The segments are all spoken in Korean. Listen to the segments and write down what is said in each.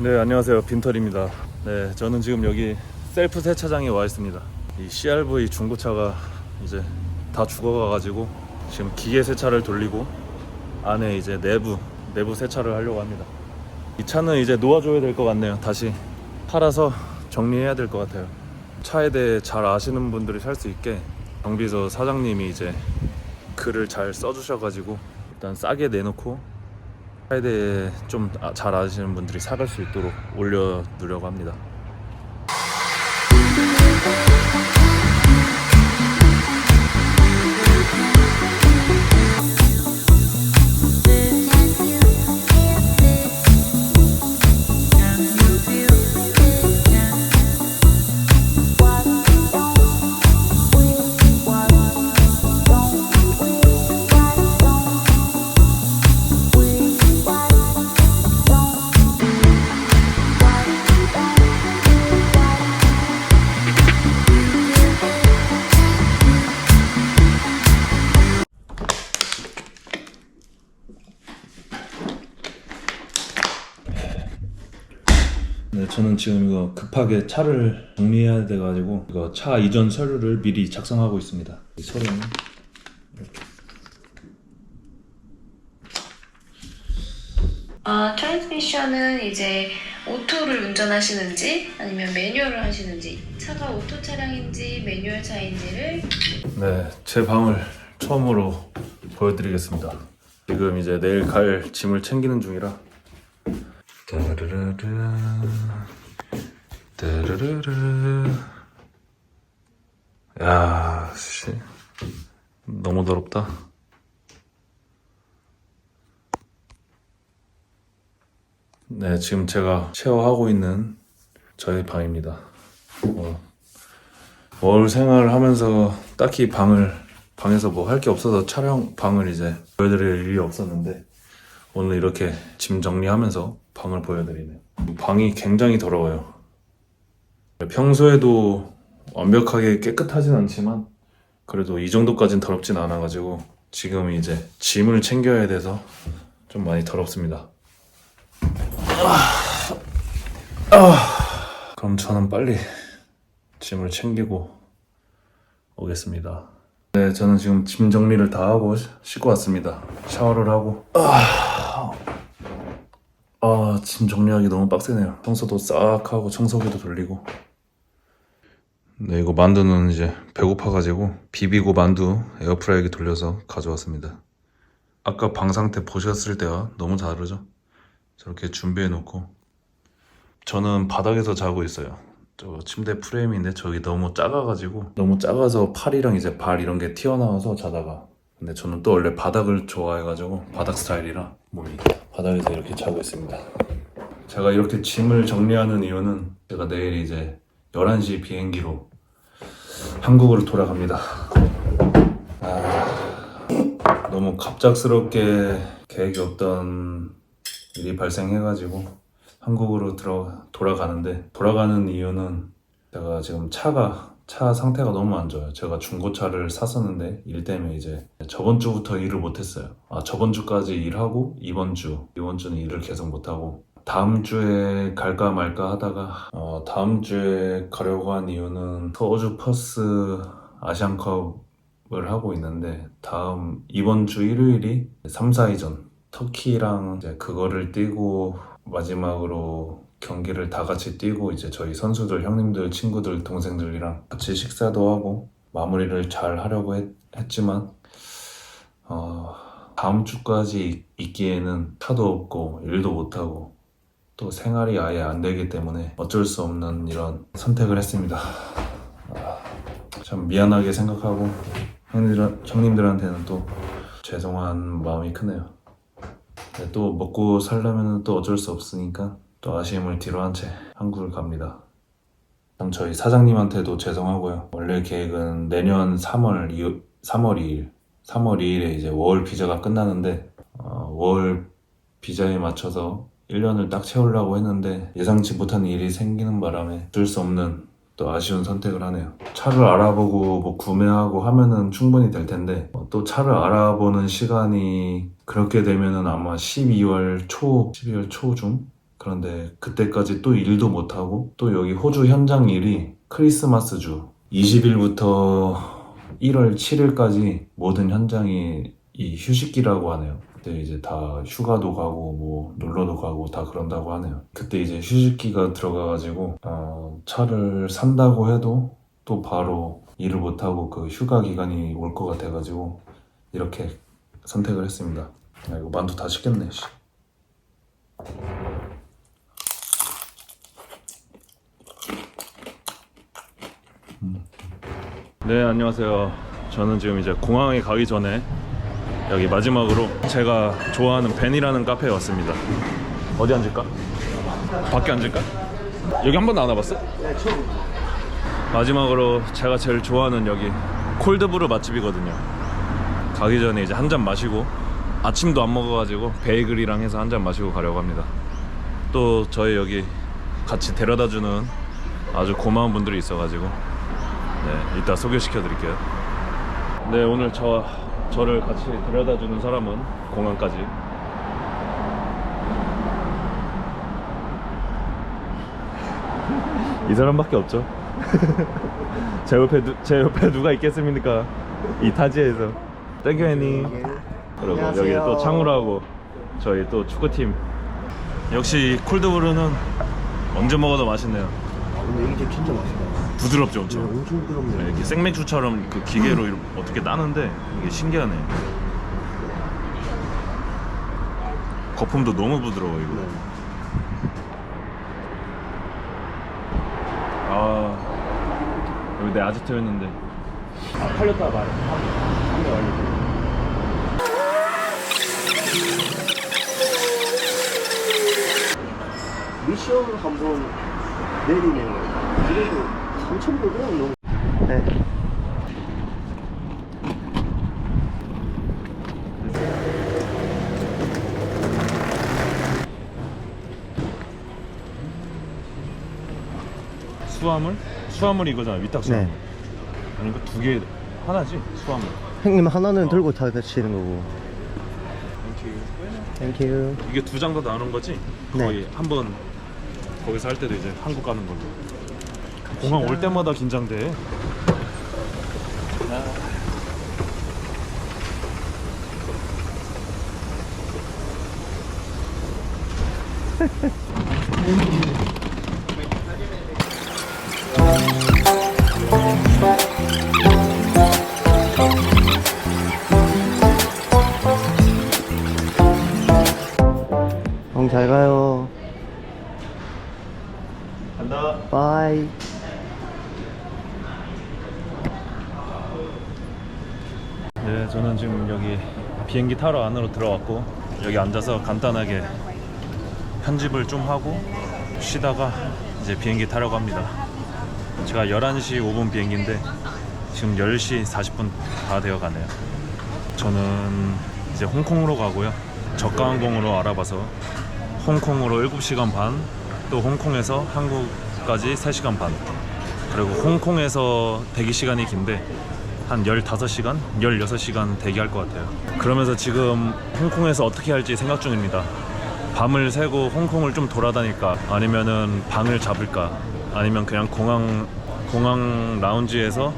네 안녕하세요. 빈털입니다. 네 저는 지금 여기 셀프 세차장에 와 있습니다. 이 CRV 중고차가 이제 다 죽어가 가지고 지금 기계 세차를 돌리고 안에 이제 내부 내부 세차를 하려고 합니다. 이 차는 이제 놓아줘야 될 것 같네요. 다시 팔아서 정리해야 될 것 같아요. 차에 대해 잘 아시는 분들이 살 수 있게 정비소 사장님이 이제 글을 잘 써주셔가지고 일단 싸게 내놓고 차에 대해 좀 잘 아시는 분들이 사갈 수 있도록 올려두려고 합니다. 저는 지금 이거 급하게 차를 정리해야 돼가지고 이거 차 이전 서류를 미리 작성하고 있습니다. 이 서류는 아, 트랜스미션은 이제 오토를 운전하시는지 아니면 매뉴얼을 하시는지 차가 오토 차량인지 매뉴얼 차인지를 네, 제 방을 처음으로 보여드리겠습니다. 지금 이제 내일 갈 짐을 챙기는 중이라. 따르르르, 따르르르. 야, 씨, 너무 더럽다. 네, 지금 제가 쉐어하고 있는 저희 방입니다. 어, 월 생활을 하면서 딱히 방을 방에서 뭐 할 게 없어서 촬영 방을 이제 보여드릴 일이 없었는데 오늘 이렇게 짐 정리하면서 방을 보여드리네요. 방이 굉장히 더러워요. 평소에도 완벽하게 깨끗하진 않지만 그래도 이 정도까진 더럽진 않아가지고 지금 이제 짐을 챙겨야 돼서 좀 많이 더럽습니다. 아, 아. 그럼 저는 빨리 짐을 챙기고 오겠습니다. 네, 저는 지금 짐 정리를 다 하고 시- 씻고 왔습니다. 샤워를 하고. 아, 아, 짐 정리하기 너무 빡세네요. 청소도 싹 하고 청소기도 돌리고. 네, 이거 만두는 이제 배고파가지고 비비고 만두 에어프라이기 돌려서 가져왔습니다. 아까 방 상태 보셨을 때와 너무 다르죠? 저렇게 준비해 놓고 저는 바닥에서 자고 있어요. 저 침대 프레임인데 저기 너무 작아가지고 너무 작아서 팔이랑 이제 발 이런 게 튀어나와서 자다가 근데 저는 또 원래 바닥을 좋아해가지고 바닥 스타일이라 몸이 바닥에서 이렇게 자고 있습니다. 제가 이렇게 짐을 정리하는 이유는 제가 내일 이제 11시 비행기로 한국으로 돌아갑니다. 아, 너무 갑작스럽게 계획이 없던 일이 발생해가지고 한국으로 들어 돌아가는데 돌아가는 이유는 제가 지금 차가 차 상태가 너무 안 좋아요. 제가 중고차를 샀었는데 일 때문에 이제 저번 주부터 일을 못했어요. 아 저번 주까지 일하고 이번 주 이번 주는 일을 계속 못하고 다음 주에 갈까 말까 하다가 어, 다음 주에 가려고 한 이유는 서주 퍼스 아시안컵을 하고 있는데 다음 이번 주 일요일이 3, 4위전 터키랑 이제 그거를 뛰고 마지막으로 경기를 다 같이 뛰고 이제 저희 선수들, 형님들, 친구들, 동생들이랑 같이 식사도 하고 마무리를 잘 하려고 했, 지만 어, 다음 주까지 있기에는 차도 없고 일도 못하고 또 생활이 아예 안 되기 때문에 어쩔 수 없는 이런 선택을 했습니다. 아, 참 미안하게 생각하고 형님들, 형님들한테는 또 죄송한 마음이 크네요. 네, 또 먹고 살려면 또 어쩔 수 없으니까 또 아쉬움을 뒤로한 채 한국을 갑니다. 그럼 저희 사장님한테도 죄송하고요. 원래 계획은 내년 3월 2, 3월 2일, 3월 2일에 이제 월 비자가 끝나는데 어, 월 비자에 맞춰서 1년을 딱 채우려고 했는데 예상치 못한 일이 생기는 바람에 어쩔 수 없는 또 아쉬운 선택을 하네요. 차를 알아보고 뭐 구매하고 하면은 충분히 될 텐데 어, 또 차를 알아보는 시간이 그렇게 되면은 아마 12월 초, 12월 초중 그런데 그때까지 또 일도 못하고 또 여기 호주 현장 일이 크리스마스 주 20일부터 1월 7일까지 모든 현장이 이 휴식기라고 하네요. 그때 이제 다 휴가도 가고 뭐 놀러도 가고 다 그런다고 하네요. 그때 이제 휴식기가 들어가가지고 어, 차를 산다고 해도 또 바로 일을 못하고 그 휴가 기간이 올 것 같아가지고 이렇게 선택을 했습니다. 야, 이거 만두 다 식겠네. 씨. 네, 안녕하세요. 저는 지금 이제 공항에 가기 전에 여기 마지막으로 제가 좋아하는 벤이라는 카페에 왔습니다. 어디 앉을까? 밖에 앉을까? 여기 한 번도 안 와봤어? 네, 처음. 마지막으로 제가 제일 좋아하는 여기 콜드브루 맛집이거든요. 가기 전에 이제 한 잔 마시고 아침도 안 먹어가지고 베이글이랑 해서 한 잔 마시고 가려고 합니다. 또 저희 여기 같이 데려다주는 아주 고마운 분들이 있어가지고 네 이따 소개시켜 드릴게요. 네 오늘 저 저를 같이 데려다 주는 사람은 공항까지 이 사람밖에 없죠. 제 옆에 누, 제 옆에 누가 있겠습니까? 이 타지에서 땡큐 애니 그리고 여기. 또 창우라고 저희 또 축구팀 역시 콜드브루는 언제 먹어도 맛있네요. 아, 근데 이게 진짜 맛있다. 부드럽죠 엄청. 엄청 부드럽네. 네, 이렇게 생맥주처럼 그 기계로 이렇게 어떻게 따는데 이게 신기하네. 거품도 너무 부드러워 이거. 네. 아 여기 내 아지트였는데 아, 팔렸다 말해. 한개 완료. 미션 한번 내리면 그래도 3,500원 넘. 네. 수화물? 수화물이 이거잖아 위탁 수화물. 네. 아닌가 두개 하나지 수화물. 형님 하나는 어. 들고 타시는 거고. 땡큐. 이게 두장더 나오는 거지? 네. 거의 한번 거기서 할 때도 이제 한국 가는 걸로. 공항 올 때마다 긴장돼. 형 잘 가요. 간다. 바이. 네, 저는 지금 여기 비행기 타러 안으로 들어왔고 여기 앉아서 간단하게 편집을 좀 하고 쉬다가 이제 비행기 타려고 합니다. 제가 11시 5분 비행기인데 지금 10시 40분 다 되어 가네요. 저는 이제 홍콩으로 가고요. 저가 항공으로 알아봐서 홍콩으로 7시간 반, 또 홍콩에서 한국까지 3시간 반. 그리고 홍콩에서 대기 시간이 긴데 한 15시간, 16시간 대기할 것 같아요. 그러면서 지금 홍콩에서 어떻게 할지 생각 중입니다. 밤을 새고 홍콩을 좀 돌아다닐까 아니면은 방을 잡을까 아니면 그냥 공항 공항 라운지에서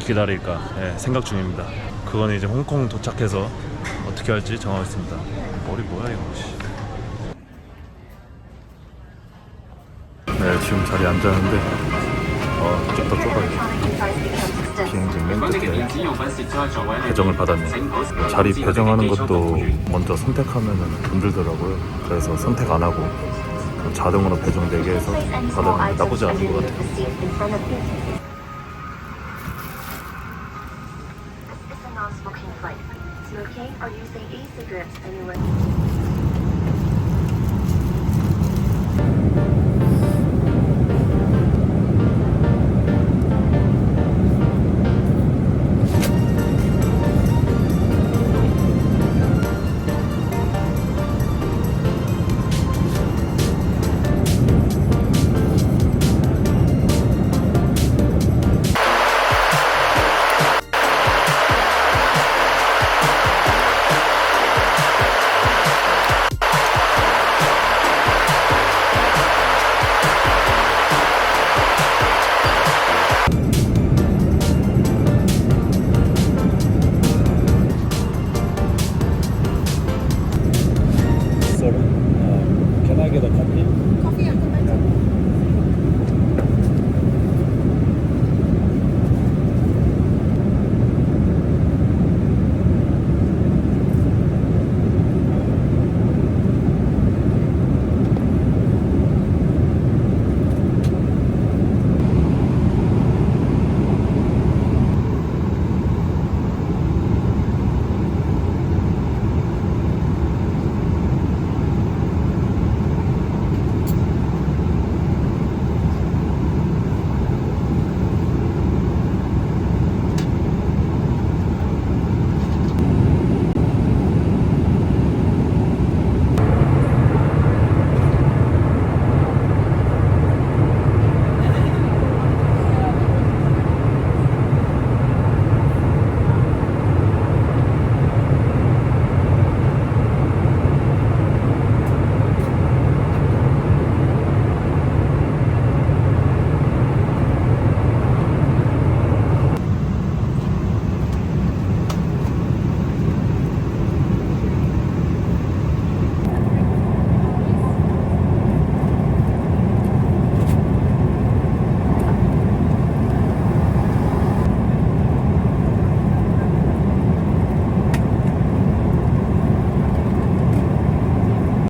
기다릴까 예, 생각 중입니다. 그건 이제 홍콩 도착해서 어떻게 할지 정하겠습니다. 머리 뭐야 이거? 씨. 네 지금 자리에 앉았는데 어, 좀더 좁아요. 비행기 맨 끝에 배정을 받았네. 자리 배정하는 것도 먼저 선택하면 돈 들더라고요. 그래서 선택 안 하고 자동으로 배정되게 해서 받으면 나쁘지 않은 것 같아요. Smoking or using e-cigarettes anywhere.